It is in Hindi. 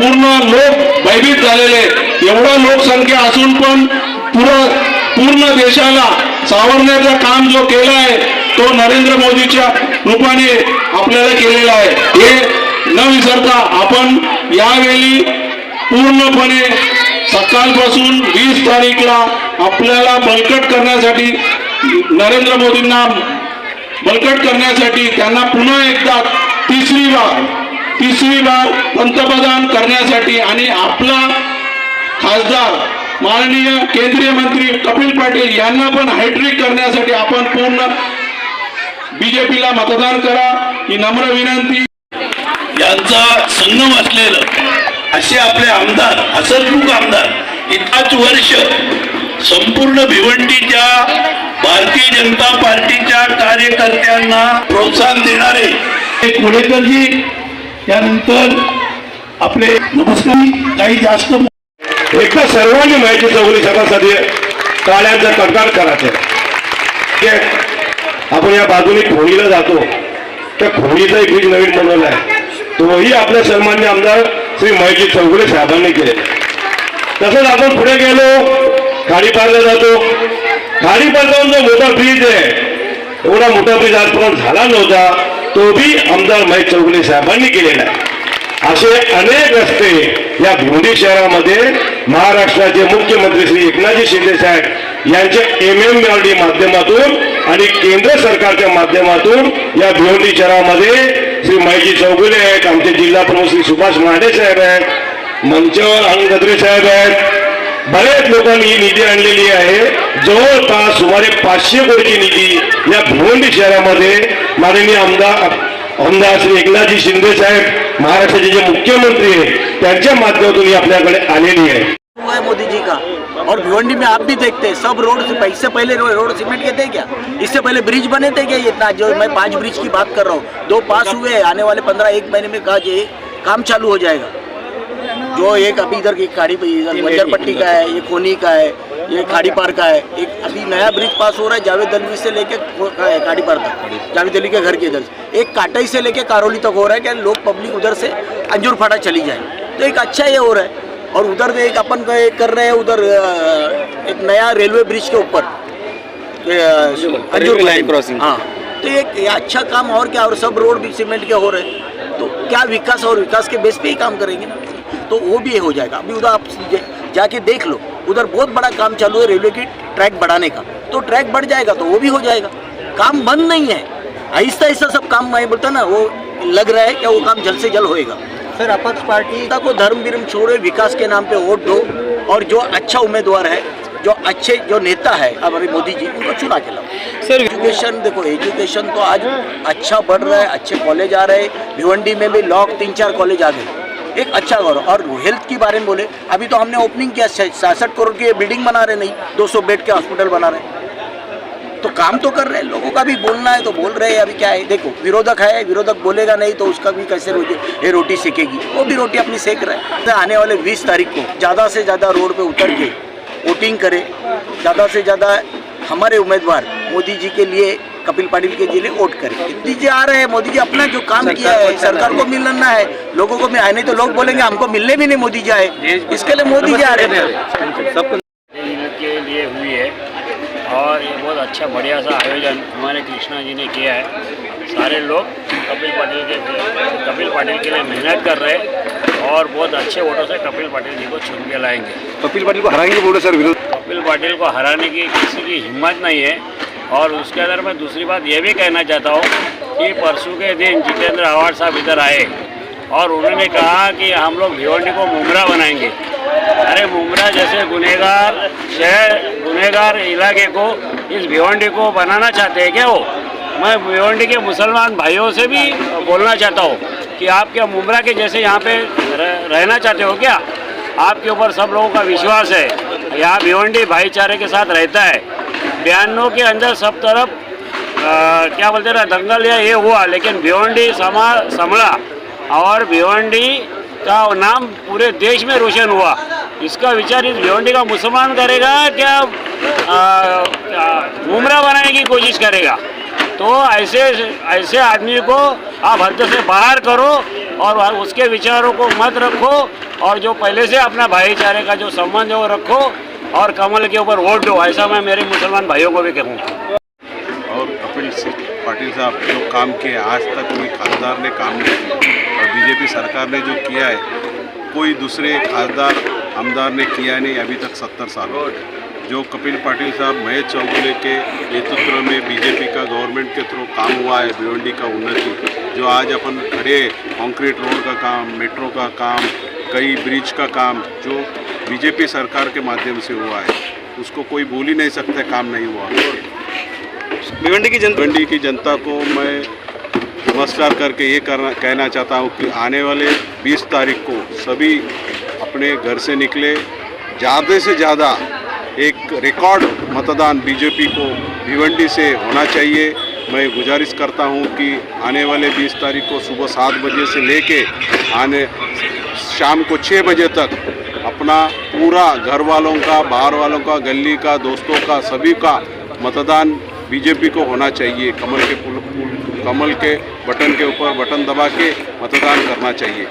पूर्ण लोक भयभीत झालेले एवढा एवढं लोकसंख्या असून पण पुरं पूर्ण देशाला सावरण्याचं काम जो केला आहे तो नरेंद्र मोदीच्या रूपाने आपल्याला केलेला आहे. हे न विसरता आपण यावेळी पूर्णपणे सकाळपासून वीस तारीखला आपल्याला बळकट करण्यासाठी नरेंद्र मोदींना बळकट करण्यासाठी त्यांना पुन्हा एकदा तिसरी बार तिसरी बार पंतप्रधान करण्यासाठी आणि आपला खासदार माननीय केंद्रीय मंत्री कपिल पाटील यांना पण हायड्रिक करण्यासाठी आपण पूर्ण बीजेपीला मतदान करा ही नम्र विनंती. यांचा संगम असलेलं असे आपले आमदार हसनमुख आमदार इतकाच वर्ष संपूर्ण भिवंडीच्या भारतीय जनता पार्टीच्या कार्यकर्त्यांना प्रोत्साहन देणारे हे कुडेकरजी त्यानंतर आपले नमस्कार काही जास्त एकदा सर्वांनी माहिती चौगली सभासाठी टाळ्यांचा कडकाड करायचं ठीक आहे? आपण या बाजूने खोडीला जातो त्या खोळीचा एक नवीन बनवला आहे. तोही आपल्या सन्मान्य आमदार श्री महेशजी चौगुले साहेबांनी केलेला तसंच आपण पुढे गेलो खाडीपारला जातो. खाडीपार जाऊन जो मोठा ब्रिज आहे एवढा मोठा ब्रिज आजपर्यंत झाला नव्हता. तो बी आमदार महेश चौगुले साहेबांनी केलेला आहे. असे अनेक रस्ते या भिवंडी शहरामध्ये महाराष्ट्राचे मुख्यमंत्री श्री एकनाथजी शिंदे साहेब यांच्या एम एम आर डी माध्यमातून आणि केंद्र सरकारच्या माध्यमातून या भिवंडी शहरामध्ये श्री महेशजी चौगुले आहेत आमचे जिल्हा प्रमुख श्री सुभाष महाडे साहेब आहेत मंचावर अनिल गद्रे साहेब आहेत बऱ्याच लोकांनी ही निधी आहे. जवळपास सुमारे पाचशे कोटीची निधी या भिवंडी शहरामध्ये माननीय आमदार आमदार श्री एकनाथजी शिंदे साहेब महाराष्ट्राचे जे मुख्यमंत्री आहेत त्यांच्या माध्यमातून ही आपल्याकडे आलेली आहे. है मोदी जी का? और भिवंडी में आप भी देखते हैं सब रोड से इससे पहले रोड सीमेंट के थे क्या? इससे पहले ब्रिज बने थे क्या इतना जो मैं पाँच ब्रिज की बात कर रहा हूँ दो पास हुए हैं, आने वाले पंद्रह एक महीने में ये काम चालू हो जाएगा। जो एक अभी इधर की खाड़ी इधर बंजर पट्टी का है ये कोनी का है ये खाड़ी पार का है। एक अभी नया ब्रिज पास हो रहा है जावेद अली से लेके खाड़ी पार तक। जावेद अली के घर के इधर से। एक काटाई से लेके कारोली तक हो रहा है कि लोग पब्लिक उधर से अंजूर फाटा चली जाए। तो एक अच्छा ये हो रहा है। और उधर एक अपन का एक कर रहे हैं उधर एक नया रेलवे ब्रिज के ऊपर। अंजूर लाइन क्रॉसिंग हाँ। तो ये अच्छा काम और क्या और सब रोड भी सीमेंट के हो रहे हैं। तो क्या विकास और विकास के बेस पे ही काम करेंगे ना? तो वो भी हो जाएगा। अभी उधर आप जाके देख लो। उधर बहुत बड़ा काम चालू है रेलवे की ट्रैक बढ़ाने का। तो ट्रैक बढ़ जाएगा तो वो भी हो जाएगा। काम बंद नहीं है। आहिस्ता आहिस्ता सब काम मैं बोलता ना वो लग रहा है कि वो काम जल्द से जल्द होएगा। सर अपक्ष पार्टी को धर्म विरम छोड़े विकास के नाम पे वोट दो और जो अच्छा उम्मीदवार है जो अच्छे जो नेता है हमारे मोदी जी उनको चुना के लाओ। सर एजुकेशन देखो एजुकेशन तो आज अच्छा बढ़ रहा है अच्छे कॉलेज आ रहे हैं। भिवंडी में भी लॉक तीन चार कॉलेज आ गए। एक अच्छा गौरव। और हेल्थ के बारे में बोले, अभी तो हमने ओपनिंग किया सासठ करोड़ की बिल्डिंग बना रहे, नहीं 200 बेड के हॉस्पिटल बना रहे। तो काम तो कर रहे हैं, लोगों का भी बोलना है तो बोल रहे हैं, अभी क्या है, देखो, विरोधक है, विरोधक बोलेगा नहीं तो उसका भी कैसे रोटी ये रोटी सेकेगी। वो भी रोटी अपनी सेक रहे हैं। तो आने वाले 20 तारीख को, ज़्यादा से ज़्यादा रोड पे उतर के वोटिंग करें, ज़्यादा से ज़्यादा हमारे उम्मीदवार मोदी जी के लिए कपिल पाटिल के लिए वोट करें। मोदी जी आ रहे हैं मोदी जी अपना जो काम किया है सरकार को मिलना है लोगों को आए नहीं तो लोग बोलेंगे हमको मिलने भी नहीं मोदी जी आए। इसके लिए मोदी जी आ रहे हैं। के लिए हुई है और ये बहुत अच्छा बढ़िया सा आयोजन हमारे कृष्णा जी ने किया है। सारे लोग कपिल पाटिल के कपिल पाटिल के लिए मेहनत कर रहे हैं और बहुत अच्छे वोटों से कपिल पाटिल जी को चुन के लाएँगे। कपिल पाटिल को हराएँगे बोले सर विरोध कपिल पाटिल को हराने की किसी की हिम्मत नहीं है। और उसके अंदर मैं दूसरी बात ये भी कहना चाहता हूँ कि परसों के दिन जितेंद्र आवाड़ साहब इधर आए और उन्होंने कहा कि हम लोग भिवंडी को मुमरा बनाएँगे। अरे मुमरा जैसे गुनेगार शहर, गुनेगार इलाके को, इस भिवंडी को बनाना चाहते हैं क्या वो? मैं भिवंडी के मुसलमान भाइयों से भी बोलना चाहता हूँ कि आप क्या मुमरा के जैसे यहाँ पे रहना चाहते हो क्या? आपके ऊपर सब लोगों का विश्वास है। यहाँ भिवंडी भाईचारे के साथ रहता है। बयानों के अंदर सब तरफ़ आ, क्या बोलते ना दंगल या ये हुआ लेकिन भिवंडी समा संभला और भिवंडी का नाम पूरे देश में रोशन हुआ। इसका विचार इस भिवंडी का मुसलमान करेगा क्या आ, बनाने की कोशिश करेगा? तो ऐसे ऐसे आदमी को आप हद से बाहर करो और उसके विचारों को मत रखो और जो पहले से अपना भाईचारे का जो संबंध है वो रखो। और कमल के ऊपर वोट दो, ऐसा मैं मेरे मुसलमान भाइयों को भी कहूँगा और कपिल सिंह पाटिल साहब जो काम किए, आज तक कोई खासदार ने काम नहीं किया। और बीजेपी सरकार ने जो किया है, कोई दूसरे खासदार, आमदार ने किया नहीं अभी तक सत्तर साल। जो कपिल पाटिल साहब, महेश चौगुले के नेतृत्व में बीजेपी का गवर्नमेंट के थ्रू काम हुआ है, भिवंडी का उन्नति। जो आज अपन खड़े कंक्रीट रोड का काम, मेट्रो का काम, कई ब्रिज का काम, जो बीजेपी सरकार के माध्यम से हुआ है। उसको कोई बोल ही नहीं सकता काम नहीं हुआ। भिवंडी की जनता भिवंडी की जनता को मैं नमस्कार करके ये करना कहना चाहता हूँ कि आने वाले 20 तारीख को सभी अपने घर से निकले। ज़्यादा से ज़्यादा एक रिकॉर्ड मतदान बीजेपी को भिवंडी से होना चाहिए। मैं गुजारिश करता हूँ कि आने वाले 20 तारीख को सुबह सात बजे से लेके आने शाम को छः बजे तक अपना पूरा घर वालों का बाहर वालों का गली का दोस्तों का सभी का मतदान बीजेपी को होना चाहिए। कमल के पुल, कमल के बटन के ऊपर बटन दबा के मतदान करना चाहिए।